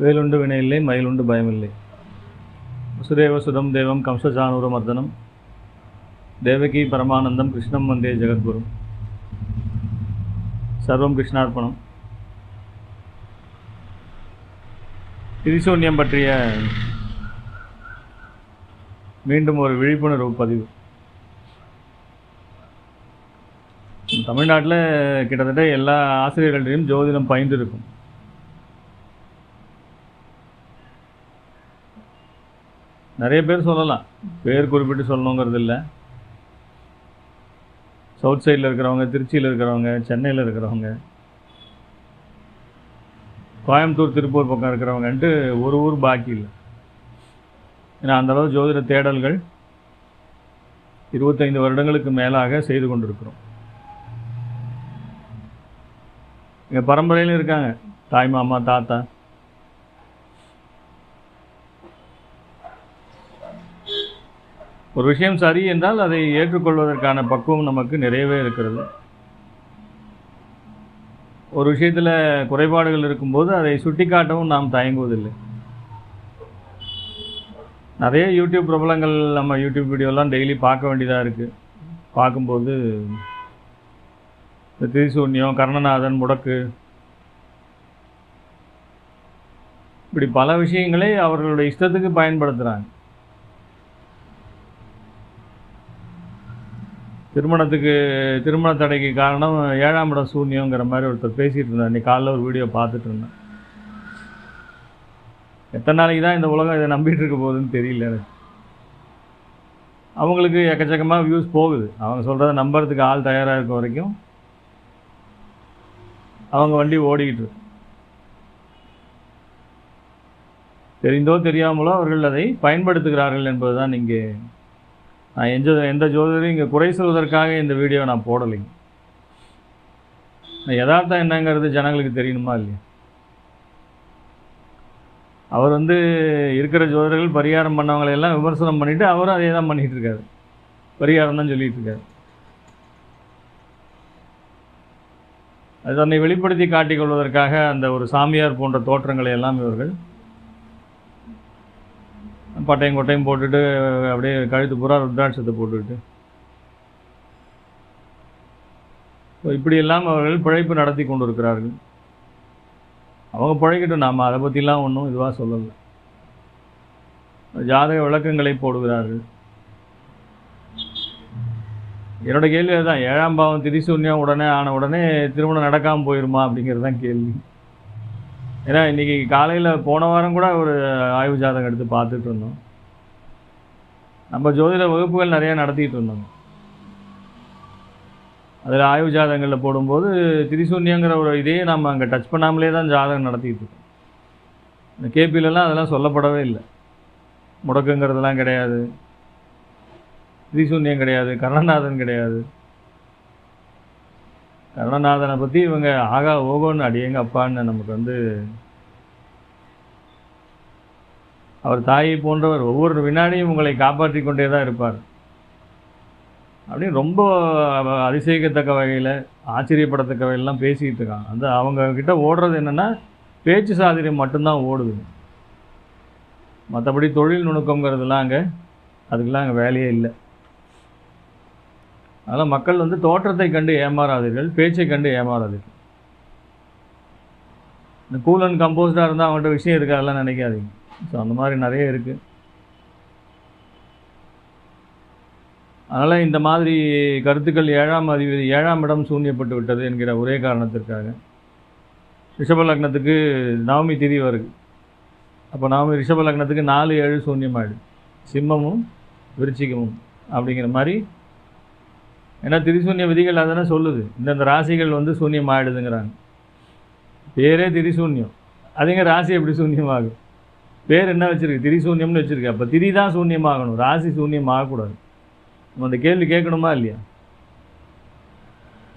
வேலுண்டு வினையில்லை மயிலுண்டு பயமில்லை. வசுதேவ சுதம் தேவம் கம்சஜானூர மர்தனம். தேவகி பரமானந்தம் கிருஷ்ணம் வந்தே ஜெகத்குரு. சர்வம் கிருஷ்ணார்ப்பணம். திரிசூன்யம் பற்றிய மீண்டும் ஒரு விழிப்புணர்வு பதிவு. தமிழ்நாட்டில் கிட்டத்தட்ட எல்லா ஆசிரியர்களையும் ஜோதிடம் பயின்று இருக்கும் நிறைய பேர் சொல்லலாம். பேர் குறிப்பிட்டு சொல்லணுங்கிறது இல்லை. சவுத் சைடில் இருக்கிறவங்க திருச்சியில் இருக்கிறவங்க சென்னையில் இருக்கிறவங்க கோயம்புத்தூர் திருப்பூர் பக்கம் இருக்கிறவங்கன்ட்டு ஒரு ஊர் பாக்கி இல்லை. ஏன்னா அந்தளவு ஜோதிட தேடல்கள் இருபத்தைந்து வருடங்களுக்கு மேலாக செய்து கொண்டிருக்கிறோம். எங்கள் பரம்பரையிலும் இருக்காங்க. தாய் மாமா தாத்தா ஒரு விஷயம் சரி என்றால் அதை ஏற்றுக்கொள்வதற்கான பக்குவம் நமக்கு நிறையவே இருக்கிறது. ஒரு விஷயத்தில் குறைபாடுகள் இருக்கும்போது அதை சுட்டிக்காட்டவும் நாம் தயங்குவதில்லை. நிறைய யூடியூப் பிரபலங்கள் நம்ம யூடியூப் வீடியோலாம் டெய்லி பார்க்க வேண்டியதாக இருக்குது பார்க்கும்போது இந்த திரிசூன்யம் கர்ணநாதன் முடக்கு இப்படி பல விஷயங்களை அவர்களுடைய இஷ்டத்துக்கு பயன்படுத்துகிறாங்க திருமணத்துக்கு திருமண தடைக்கு காரணம் ஏழாம் இடம் சூன்யங்கிற மாதிரி ஒருத்தர் பேசிகிட்டு இருந்தார். இன்றைக்கி காலைல ஒரு வீடியோ பார்த்துட்டு இருந்தேன். எத்தனை நாளைக்கு தான் இந்த உலகம் இதை நம்பிட்டு இருக்க போகுதுன்னு தெரியல எனக்கு. அவங்களுக்கு எக்கச்சக்கமாக வியூஸ் போகுது. அவங்க சொல்கிறத நம்புறதுக்கு ஆள் தயாராக இருக்க வரைக்கும் அவங்க வண்டி ஓடிக்கிட்டு தெரிந்தோ தெரியாமலோ அவர்கள் அதை பயன்படுத்துகிறார்கள் என்பதுதான் இங்கே நான் எந்த எந்த ஜோதிடரையும் இங்கே குறை சொல்வதற்காக இந்த வீடியோ நான் போடலைங்க. நான் யதார்த்தம் என்னங்கிறது ஜனங்களுக்கு தெரியணுமா இல்லையா? அவர் வந்து இருக்கிற ஜோதிடர்கள் பரிகாரம் பண்ணவங்களை எல்லாம் விமர்சனம் பண்ணிவிட்டு அவரும் அதே தான் பண்ணிகிட்டு இருக்காரு. பரிகாரம் தான் சொல்லிகிட்டு இருக்காரு. அது தன்னை வெளிப்படுத்தி காட்டிக்கொள்வதற்காக அந்த ஒரு சாமியார் போன்ற தோற்றங்களை எல்லாம் இவர்கள் பட்டையும் கொட்டையும் போட்டுட்டு அப்படியே கழுத்து பூரா ருத்ராட்சத்தை போட்டுக்கிட்டு ஸோ இப்படியெல்லாம் அவர்கள் பிழைப்பு நடத்தி கொண்டு இருக்கிறார்கள் அவங்க பிழைக்கட்டும் நாம் அதை பற்றிலாம் ஒன்றும் இதுவாக சொல்லலை. ஜாதக விளக்கங்களை போடுகிறார்கள். என்னோட கேள்வி அதுதான் ஏழாம் பாவம் திரிசூன்யம் உடனே ஆன உடனே திருமணம் நடக்காமல் போயிருமா அப்படிங்கிறது தான் கேள்வி. ஏன்னா இன்றைக்கி காலையில் போன வாரம் கூட ஒரு ஆய்வு ஜாதகம் எடுத்து பார்த்துட்டு இருந்தோம். நம்ம ஜோதிட வகுப்புகள் நிறையா நடத்திட்டு இருந்தோம். அதில் ஆய்வு ஜாதகங்களில் போடும்போது திரிசூன்யங்கிற ஒரு இதையே நம்ம அங்கே டச் பண்ணாமலே தான் ஜாதகம் நடத்திட்டு இருக்கோம். இந்த கேபிலெலாம் அதெல்லாம் சொல்லப்படவே இல்லை. முடக்குங்கிறதெல்லாம் கிடையாது. திரிசூன்யம் கிடையாது. கருணநாதன் கிடையாது. கருணநாதனை பற்றி இவங்க ஆகா ஓகோன்னு அடியேங்க அப்பான்னு நமக்கு வந்து அவர் தாயை போன்றவர் ஒவ்வொரு வினாடியும் உங்களை காப்பாற்றி கொண்டே தான் இருப்பார். அப்படின்னு ரொம்ப அதிசயிக்கத்தக்க வகையில் ஆச்சரியப்படத்தக்க வகையிலாம் பேசிக்கிட்டு இருக்காங்க. அந்த அவங்க கிட்ட ஓடுறது என்னென்னா பேச்சு சாதிரியம் மட்டும்தான் ஓடுது. மற்றபடி தொழில் நுணுக்கங்கிறதுலாம் அங்கே அதுக்கெல்லாம் அங்கே வேலையே இல்லை. அதனால் மக்கள் வந்து தோற்றத்தை கண்டு ஏமாறாதீர்கள் பேச்சை கண்டு ஏமாறாதீர்கள். இந்த கூல் அண்ட் கம்போஸ்டாக இருந்தால் அவங்கள்ட்ட விஷயம் இருக்காதெல்லாம் நினைக்காதீங்க. ஸோ அந்த மாதிரி நிறைய இருக்குது அதனால் இந்த மாதிரி கருத்துக்கள் ஏழாம் அதிபதி ஏழாம் இடம் சூன்யப்பட்டு விட்டது என்கிற ஒரே காரணத்திற்காக. ரிஷப லக்னத்துக்கு நவமி திதி வருது. அப்போ நவமி ரிஷப லக்னத்துக்கு நாலு ஏழு சூன்யமாயிடு சிம்மமும் விருச்சிகமும் அப்படிங்கிற மாதிரி ஏன்னா திரிசூன்ய விதிகள் அதெல்லாம் சொல்லுது. இந்தந்த ராசிகள் வந்து சூன்யம் ஆகிடுதுங்கிறாங்க பேரே திரிசூன்யம். அதுங்க ராசி எப்படி சூன்யமாகும் பேர் என்ன வச்சுருக்கு? திரிசூன்யம்னு வச்சுருக்கு. அப்போ திரி தான் சூன்யமாகணும். ராசி சூன்யம் ஆகக்கூடாது நம்ம அந்த கேள்வி கேட்கணுமா இல்லையா?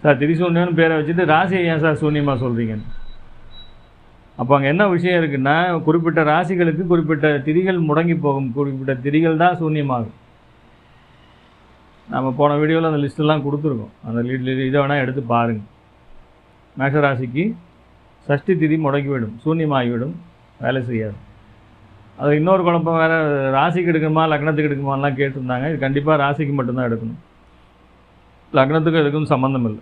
சார் திரிசூன்யம்னு பேரை வச்சுட்டு ராசியை ஏன் சார் சூன்யமாக சொல்கிறீங்கன்னு அப்போ அங்கே என்ன விஷயம் இருக்குன்னா குறிப்பிட்ட ராசிகளுக்கு குறிப்பிட்ட திரிகள் முடங்கி போகும். குறிப்பிட்ட திரிகள் தான் சூன்யமாகும். நம்ம போன வீடியோவில் அந்த லிஸ்ட்டெல்லாம் கொடுத்துருக்கோம். அந்த லீ- இதை வேணால் எடுத்து பாருங்கள் மேஷராசிக்கு சஷ்டி திதி முடக்கிவிடும் சூன்யமாகிவிடும் வேலை செய்யாது. அது இன்னொரு குழப்பம் வேறு ராசிக்கு எடுக்கணுமா லக்னத்துக்கு எடுக்குமாலாம் கேட்டிருந்தாங்க. இது கண்டிப்பாக ராசிக்கு மட்டும்தான் எடுக்கணும். லக்னத்துக்கும் எதுக்கும் சம்மந்தம் இல்லை.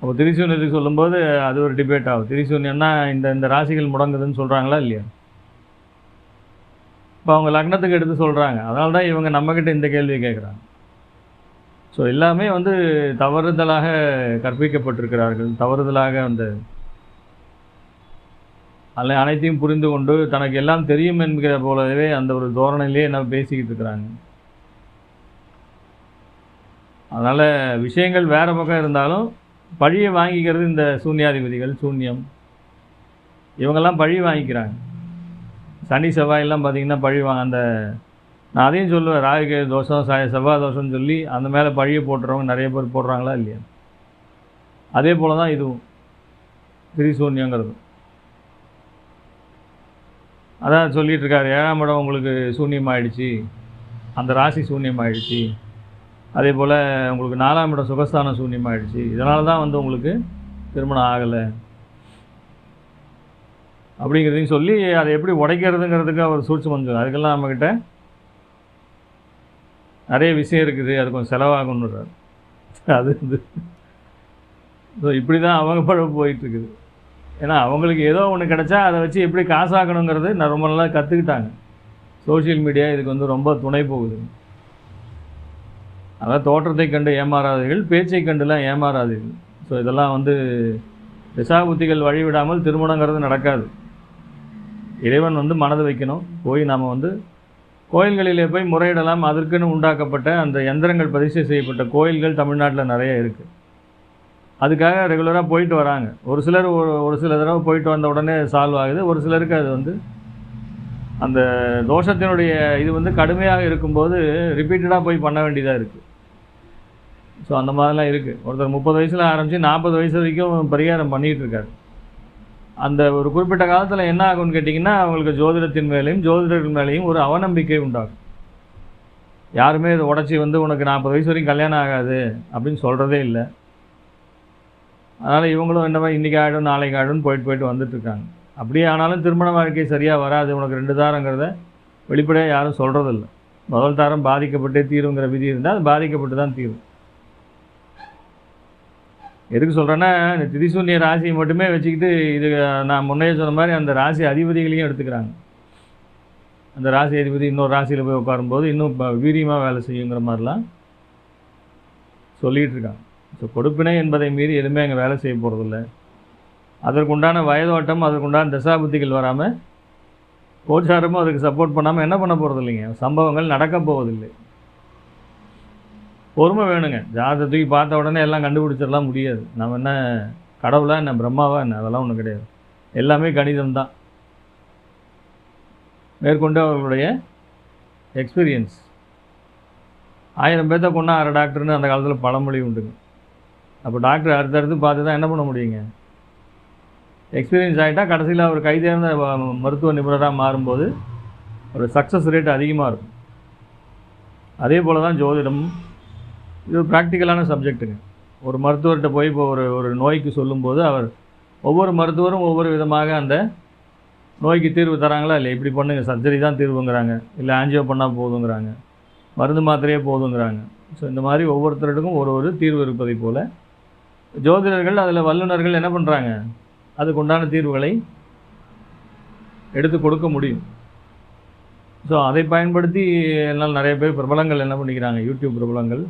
அப்போ திரிசூன்யத்துக்கு சொல்லும்போது அது ஒரு டிபேட் ஆகும். திரிசூன்யம்னா இந்த இந்த ராசிகள் முடங்குதுன்னு சொல்கிறாங்களா இல்லையா? இப்போ அவங்க லக்னத்துக்கு எடுத்து சொல்கிறாங்க அதனால தான் இவங்க நம்மக்கிட்ட இந்த கேள்வி கேட்குறாங்க ஸோ எல்லாமே வந்து தவறுதலாக கற்பிக்கப்பட்டிருக்கிறார்கள். தவறுதலாக அந்த அல்ல அனைத்தையும் புரிந்து கொண்டு தனக்கு எல்லாம் தெரியும் என்கிற போலவே அந்த ஒரு தோரணையிலே என்ன பேசிக்கிட்டு இருக்கிறாங்க. அதனால் விஷயங்கள் வேறு பக்கம் இருந்தாலும் பழியை வாங்கிக்கிறது இந்த சூன்யாதிபதிகள் சூன்யம். இவங்கெல்லாம் பழி வாங்கிக்கிறாங்க. சனி செவ்வாயெல்லாம் பார்த்திங்கன்னா பழி வாங்க அந்த நான் அதையும் சொல்லுவேன். ராகு தோஷம் ச செவ்வாய் தோஷம்னு சொல்லி அந்த மேலே பழியை போட்டுறவங்க நிறைய பேர் போடுறாங்களா இல்லையா? அதே போல் தான் இதுவும். திரிசூன்யங்கிறது. அதான் சொல்லிகிட்டு இருக்காரு ஏழாம் இடம் உங்களுக்கு சூன்யமாகிடுச்சு அந்த ராசி சூன்யமாயிடுச்சு. அதே போல் உங்களுக்கு நாலாம் இடம் சுகஸ்தானம் சூன்யமாயிடுச்சு. இதனால தான் வந்து உங்களுக்கு திருமணம் ஆகலை. அப்படிங்கிறதையும் சொல்லி அதை எப்படி உடைக்கிறதுங்கிறதுக்கு அவர் சூழ்ச்சி வந்து அதுக்கெல்லாம் நம்மக்கிட்ட நிறைய விஷயம் இருக்குது. அது கொஞ்சம் செலவாகணுன்றார் அது வந்து ஸோ இப்படி தான் அவங்க பழம் போயிட்டுருக்குது. ஏன்னா அவங்களுக்கு ஏதோ ஒன்று கிடச்சா அதை வச்சு எப்படி காசாக்கணுங்கிறது நான் ரொம்ப நல்லா கற்றுக்கிட்டாங்க சோஷியல் மீடியா இதுக்கு வந்து ரொம்ப துணை போகுது. அதான் தோற்றத்தை கண்டு ஏமாறாதீர்கள் பேச்சை கண்டுலாம் ஏமாறாதீர்கள். ஸோ இதெல்லாம் வந்து திசாபுத்திகள் வழிவிடாமல் திருமணங்கிறது நடக்காது. இறைவன் வந்து மனது வைக்கணும். போய் நாம் வந்து கோயில்களிலே போய் முறையிடலாம். அதற்குன்னு உண்டாக்கப்பட்ட அந்த எந்திரங்கள் பதிவு செய்யப்பட்ட கோயில்கள் தமிழ்நாட்டில் நிறைய இருக்குது அதுக்காக ரெகுலராக போயிட்டு வராங்க. ஒரு சிலர் ஒரு ஒரு சில தடவை போயிட்டு வந்த உடனே சால்வ் ஆகுது. ஒரு சிலருக்கு அது வந்து அந்த தோஷத்தினுடைய இது வந்து கடுமையாக இருக்கும்போது ரிப்பீட்டடாக போய் பண்ண வேண்டியதாக இருக்குது ஸோ அந்த மாதிரிலாம் இருக்குது ஒருத்தர் முப்பது வயசில் ஆரம்பித்து நாற்பது வயசு வரைக்கும் பரிகாரம் பண்ணிகிட்டு இருக்காரு. அந்த ஒரு குறிப்பிட்ட காலத்தில் என்ன ஆகும்னு கேட்டிங்கன்னா அவங்களுக்கு ஜோதிடத்தின் மேலேயும் ஜோதிடர்கள் மேலேயும் ஒரு அவநம்பிக்கை உண்டாகும். யாருமே இதை உடச்சி வந்து உனக்கு நாற்பது வயசு வரைக்கும் கல்யாணம் ஆகாது அப்படின்னு சொல்கிறதே இல்லை. அதனால் இவங்களும் என்னவா இன்றைக்கி ஆகிடும் நாளைக்கு ஆகிடும்னு போயிட்டு போயிட்டு வந்துட்டுருக்காங்க அப்படியே ஆனாலும் திருமண வாழ்க்கை சரியாக வராது உனக்கு ரெண்டு தாரங்கிறத வெளிப்படையாக யாரும் சொல்கிறதில்ல முதல் தாரம் பாதிக்கப்பட்டே தீருங்கிற விதி இருந்தால் அது பாதிக்கப்பட்டு தான் தீரும். எதுக்கு சொல்கிறேன்னா இந்த திரிசூன்ய ராசியை மட்டுமே வச்சுக்கிட்டு இது நான் முன்னே சொன்ன மாதிரி அந்த ராசி அதிபதிகளையும் எடுத்துக்கிறாங்க. அந்த ராசி அதிபதி இன்னொரு ராசியில் போய் உட்காரும்போது இன்னும் வீரியமாக வேலை செய்யுங்கிற மாதிரிலாம் சொல்லிகிட்டு இருக்காங்க. ஸோ கொடுப்பினை என்பதை மீறி எதுவுமே அங்கே வேலை செய்ய போகிறதில்ல அதற்குண்டான வயதோட்டம் அதற்குண்டான தசாபுத்திகள் வராமல் கோச்சாரமும் அதுக்கு சப்போர்ட் பண்ணாமல் என்ன பண்ண போகிறது இல்லைங்க சம்பவங்கள் நடக்க போவதில்லை. பொறுமை வேணுங்க. ஜாதகத்தை தூக்கி பார்த்த உடனே எல்லாம் கண்டுபிடிச்சிடலாம் முடியாது. நம்ம என்ன கடவுளா என்ன பிரம்மாவா என்ன அதெல்லாம் ஒன்றும் கிடையாது. எல்லாமே கணிதம் தான் மேற்கொண்டு அவர்களுடைய எக்ஸ்பீரியன்ஸ் ஆயிரம் பேர்த்த கொண்டா அரை டாக்டர்னு அந்த காலத்தில் பழமொழி உண்டுங்க. அப்போ டாக்டர் அடுத்தடுத்து பார்த்து தான் என்ன பண்ண முடியுங்க? எக்ஸ்பீரியன்ஸ் ஆகிட்டால் கடைசியில் அவர் கைதேர்ந்த வ- மருத்துவ நிபுணராக மாறும்போது ஒரு சக்ஸஸ் ரேட் அதிகமாக இருக்கும். அதே போல் தான் ஜோதிடம் இது ஒரு ப்ராக்டிக்கலான சப்ஜெக்ட்டுங்க ஒரு மருத்துவர்கிட்ட போய் இப்போ ஒரு ஒரு நோய்க்கு சொல்லும்போது அவர் ஒவ்வொரு மருத்துவரும் ஒவ்வொரு விதமாக அந்த நோய்க்கு தீர்வு தராங்களா இல்லை இப்படி பண்ணுங்க சர்ஜரி தான் தீர்வுங்கிறாங்க. இல்லை ஆஞ்சியோ பண்ணால் போதுங்கிறாங்க. மருந்து மாத்திரையே போதுங்கிறாங்க. ஸோ இந்த மாதிரி ஒவ்வொருத்தருக்கும் ஒரு ஒரு தீர்வு இருப்பதை போல் ஜோதிடர்கள் அதில் வல்லுநர்கள் என்ன பண்ணுறாங்க அதுக்கு உண்டான தீர்வுகளை எடுத்து கொடுக்க முடியும். ஸோ அதை பயன்படுத்தி என்னால் நிறைய பேர் பிரபலங்கள் என்ன பண்ணிக்கிறாங்க? யூடியூப் பிரபலங்கள்.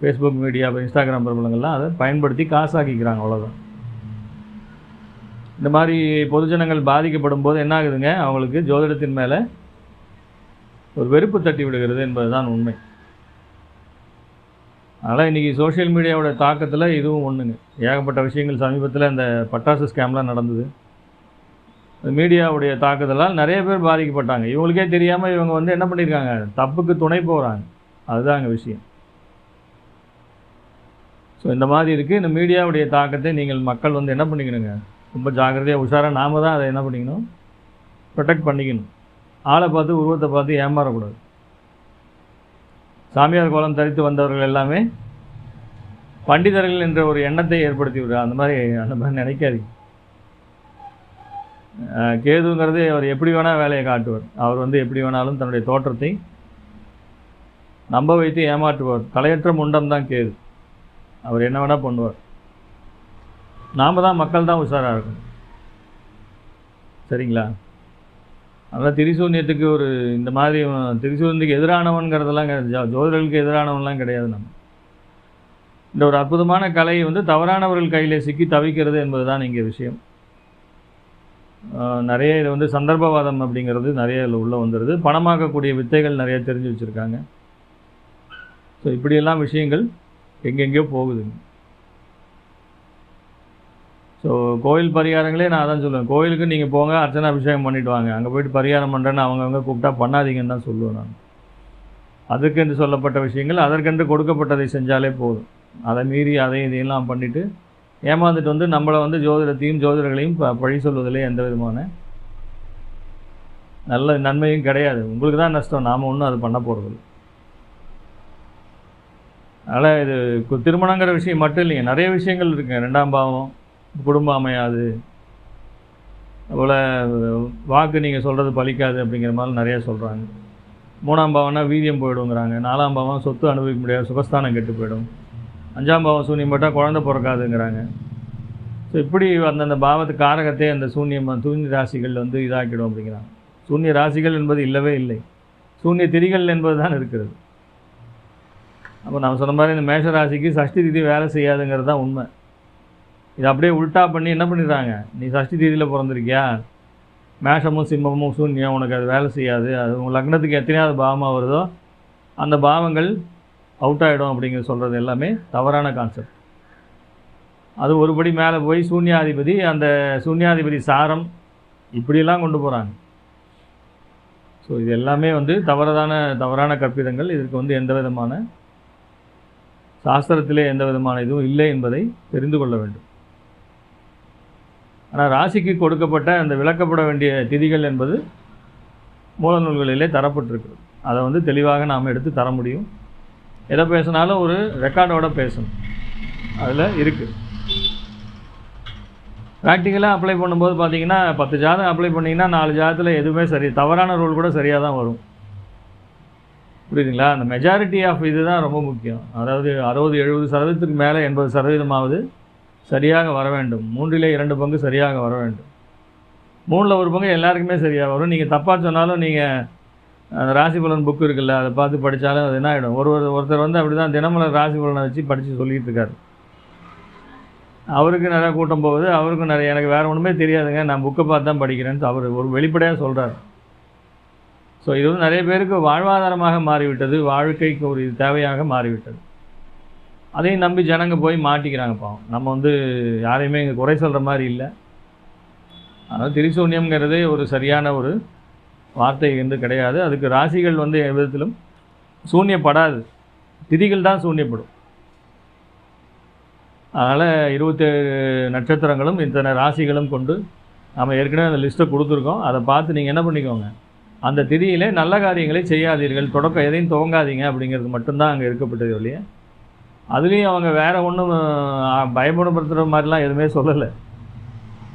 ஃபேஸ்புக் மீடியா இன்ஸ்டாகிராம் பிரபலங்கள்லாம் அதை பயன்படுத்தி காசாக்கிக்கிறாங்க அவ்வளோதான் இந்த மாதிரி பொதுஜனங்கள் பாதிக்கப்படும் போது என்ன ஆகுதுங்க? அவங்களுக்கு ஜோதிடத்தின் மேலே ஒரு வெறுப்பு தட்டி விடுகிறது என்பதுதான் உண்மை. அதனால் இன்றைக்கி சோஷியல் மீடியாவோட தாக்கத்தில் இதுவும் ஒன்றுங்க ஏகப்பட்ட விஷயங்கள் சமீபத்தில் இந்த பட்டாசு ஸ்கேம்லாம் நடந்தது. மீடியாவுடைய தாக்குதலால் நிறைய பேர் பாதிக்கப்பட்டாங்க. இவங்களுக்கே தெரியாமல் இவங்க வந்து என்ன பண்ணியிருக்காங்க தப்புக்கு துணை போகிறாங்க அதுதாங்க விஷயம். ஸோ இந்த மாதிரி இருக்குது இந்த மீடியாவுடைய தாக்கத்தை நீங்கள் மக்கள் வந்து என்ன பண்ணிக்கணுங்க? ரொம்ப ஜாக்கிரதையாக உஷாராக நாம் தான் அதை என்ன பண்ணிக்கணும்? ப்ரொடெக்ட் பண்ணிக்கணும். ஆளை பார்த்து உருவத்தை பார்த்து ஏமாறக்கூடாது. சாமியார் கோலம் தரித்து வந்தவர்கள் எல்லாமே பண்டிதர்கள் என்ற ஒரு எண்ணத்தை ஏற்படுத்தி விடுற அந்த மாதிரி அந்த மாதிரி நினைக்காதீங்க. கேதுங்கிறது அவர் எப்படி வேணால் வேலையை காட்டுவார். அவர் வந்து எப்படி வேணாலும் தன்னுடைய தோற்றத்தை நம்ப வைத்து ஏமாற்றுவார். தலையற்ற முண்டம் தான் கேது. அவர் என்ன வேணால் பண்ணுவார். நாம் தான் மக்கள் தான் உஷாராக இருக்கணும். சரிங்களா? அதனால் திரிசூன்யத்துக்கு ஒரு இந்த மாதிரி திரிசூன்யத்துக்கு எதிரானவன்கிறதெல்லாம் கிடையாது. ஜோ- ஜோதிடர்களுக்கு எதிரானவன்லாம் கிடையாது நம்ம. இந்த ஒரு அற்புதமான கலை வந்து தவறானவர்கள் கையில் சிக்கி தவிக்கிறது என்பது தான் இங்கே விஷயம். நிறைய இது வந்து சந்தர்ப்பவாதம் அப்படிங்கிறது நிறைய இதில் உள்ளே வந்துடுது பணமாக்கக்கூடிய வித்தைகள் நிறைய தெரிஞ்சு வச்சுருக்காங்க. ஸோ இப்படியெல்லாம் விஷயங்கள் எங்கெங்கேயோ போகுதுங்க ஸோ கோயில் பரிகாரங்களே நான் அதான் சொல்லுவேன். கோயிலுக்கு நீங்கள் போங்க அர்ச்சனை அபிஷேகம் பண்ணிட்டு வாங்க. அங்கே போயிட்டு பரிகாரம் பண்ணுறேன்னு அவங்கவுங்க கூப்பிட்டா பண்ணாதீங்கன்னு தான் சொல்லுவேன் நான். அதுக்கென்று சொல்லப்பட்ட விஷயங்கள் அதற்கென்று கொடுக்கப்பட்டதை செஞ்சாலே போதும். அதை மீறி அதையும் இதையெல்லாம் பண்ணிவிட்டு ஏமாந்துட்டு வந்து நம்மளை வந்து ஜோதிடத்தையும் ஜோதிடர்களையும் ப பழி சொல்வதிலே எந்த விதமான நல்ல நன்மையும் கிடையாது. உங்களுக்கு தான் நஷ்டம். நாம் ஒன்றும் அது பண்ண போகிறதில்லை அதனால் இது திருமணங்கிற விஷயம் மட்டும் இல்லைங்க. நிறைய விஷயங்கள் இருக்குங்க. ரெண்டாம் பாவம் குடும்பம் அமையாது. அதுபோல் வாக்கு நீங்கள் சொல்கிறது பலிக்காது அப்படிங்கிற மாதிரி நிறைய சொல்கிறாங்க மூணாம் பாவம்னா வீரியம் போயிடுங்கிறாங்க. நாலாம் பாவம் சொத்து அனுபவிக்க முடியாது. சுகஸ்தானம் கெட்டு போயிடும். அஞ்சாம் பாவம் சூன்யம் போட்டால் குழந்தை பிறக்காதுங்கிறாங்க. ஸோ இப்படி அந்தந்த பாவத்து காரகத்தை அந்த சூன்யம் சூன்ய ராசிகள் வந்து இதாக்கிடும் அப்படிங்கிறாங்க. சூன்ய ராசிகள் என்பது இல்லவே இல்லை. சூன்ய திரிகள் என்பது தான் இருக்கிறது. அப்போ நம்ம சொன்ன மாதிரி இந்த மேஷ ராசிக்கு சஷ்டி திதி வேலை செய்யாதுங்கிறது தான் உண்மை. இது அப்படியே உல்ட்டா பண்ணி என்ன பண்ணிடுறாங்க? நீ சஷ்டி திதியில் பிறந்திருக்கியா? மேஷமும் சிம்மமும் சூன்யம் உனக்கு அது வேலை செய்யாது. அது உங்கள் லக்னத்துக்கு எத்தனையாவது பாவமாக வருதோ அந்த பாவங்கள் அவுட் ஆகிடும் அப்படிங்கிற சொல்கிறது எல்லாமே தவறான கான்செப்ட் அது ஒருபடி மேலே போய் சூன்யாதிபதி அந்த சூன்யாதிபதி சாரம் இப்படியெல்லாம் கொண்டு போகிறாங்க ஸோ இது எல்லாமே வந்து தவறான தவறான கற்பிதங்கள். இதற்கு வந்து எந்த விதமான சாஸ்திரத்திலே எந்த விதமான இதுவும் இல்லை என்பதை தெரிந்து கொள்ள வேண்டும். ஆனால் ராசிக்கு கொடுக்கப்பட்ட அந்த விளக்கப்பட வேண்டிய திதிகள் என்பது மூல நூல்களிலே தரப்பட்டிருக்கிறது. அதை வந்து தெளிவாக நாம் எடுத்து தர முடியும். எதை பேசினாலும் ஒரு ரெக்கார்டோட பேசணும். அதில் இருக்குது ப்ராக்டிக்கலாக அப்ளை பண்ணும்போது பார்த்தீங்கன்னா பத்து ஜாதகம் அப்ளை பண்ணிங்கன்னா நாலு ஜாதகத்தில் எதுவுமே சரி தவறான ரூல் கூட சரியாக தான் வரும். புரியுதுங்களா? அந்த மெஜாரிட்டி ஆஃப் இது தான் ரொம்ப முக்கியம். அதாவது அறுபது எழுபது சதவீதத்துக்கு மேலே எண்பது சதவீதமாவது சரியாக வர வேண்டும். மூன்றிலே இரண்டு பங்கு சரியாக வர வேண்டும். மூணில் ஒரு பங்கு எல்லாருக்குமே சரியாக வரும். நீங்கள் தப்பாக சொன்னாலும் நீங்கள் அந்த ராசி பலன் புக்கு இருக்குல்ல அதை பார்த்து படித்தாலும் அது என்ன ஆகிடும் ஒரு ஒருத்தர் வந்து அப்படி தான் தினமலர் ராசி பலனை வச்சு படித்து சொல்லிகிட்டு இருக்காரு. அவருக்கு நிறையா கூட்டம் போகுது. அவருக்கும் நிறைய எனக்கு வேறு ஒன்றுமே தெரியாதுங்க. நான் புக்கை பார்த்து தான் படிக்கிறேன்னு அவர் ஒரு வெளிப்படையாக சொல்கிறார் ஸோ இது வந்து நிறைய பேருக்கு வாழ்வாதாரமாக மாறிவிட்டது வாழ்க்கைக்கு ஒரு இது தேவையாக மாறிவிட்டது. அதையும் நம்பி ஜனங்க போய் மாட்டிக்கிறாங்க பாவம். நம்ம வந்து யாரையுமே இங்கே குறை சொல்கிற மாதிரி இல்லை. அதனால் திரிசூன்யம்ங்கிறதே ஒரு சரியான ஒரு வார்த்தை வந்து கிடையாது. அதுக்கு ராசிகள் வந்து எந்த விதத்திலும் சூன்யப்படாது. திதிகள் தான் சூன்யப்படும். அதனால் இருபத்தேழு நட்சத்திரங்களும் இத்தனை ராசிகளும் கொண்டு நம்ம ஏற்கனவே அந்த லிஸ்ட்டை கொடுத்துருக்கோம். அதை பார்த்து நீங்கள் என்ன பண்ணிக்கோங்க? அந்த திதியிலே நல்ல காரியங்களை செய்யாதீர்கள். தொடக்கம் எதையும் துவங்காதீங்க அப்படிங்கிறது மட்டும்தான் அங்கே இருக்கப்பட்டது இல்லையா அதுலேயும் அவங்க வேறு ஒன்றும் பயமுடப்படுத்துகிற மாதிரிலாம் எதுவுமே சொல்லலை.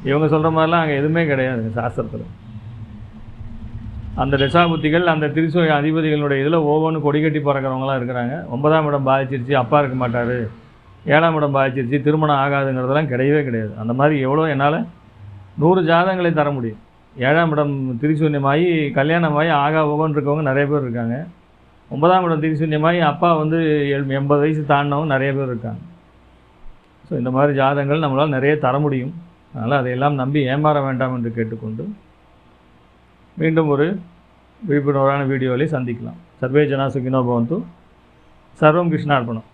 இவங்க சொல்கிற மாதிரிலாம் அங்கே எதுவுமே கிடையாதுங்க சாஸ்திரத்தில். அந்த தசாபுத்திகள் அந்த திருசு அதிபதிகளுடைய இதில் ஒவ்வொன்றும் கொடி கட்டி பறக்கிறவங்களாம் இருக்கிறாங்க. ஒன்பதாம் இடம் பாதிச்சிருச்சு அப்பா இருக்க மாட்டார். ஏழாம் இடம் பாதிச்சிருச்சு திருமணம் ஆகாதுங்கிறதெல்லாம் கிடையவே கிடையாது. அந்த மாதிரி எவ்வளோ என்னால் நூறு ஜாதகங்களை தர முடியும். ஏழாம் இடம் திரிசூன்யமாகி கல்யாணமாகி ஆகா ஓகோன்னு இருக்கவங்க நிறைய பேர் இருக்காங்க. ஒன்பதாம் இடம் திரிசூன்யமாகி அப்பா வந்து எழு எண்பது வயசு தாண்டினவங்க நிறைய பேர் இருக்காங்க. ஸோ இந்த மாதிரி ஜாதகங்கள் நம்மளால் நிறைய தர முடியும். அதனால் அதையெல்லாம் நம்பி ஏமாற வேண்டாம் என்று கேட்டுக்கொண்டு மீண்டும் ஒரு விழிப்புணர்வான வீடியோவிலே சந்திக்கலாம். சர்வே ஜனா சுகினோ பவந்து. சர்வம் கிருஷ்ணார்ப்பணம்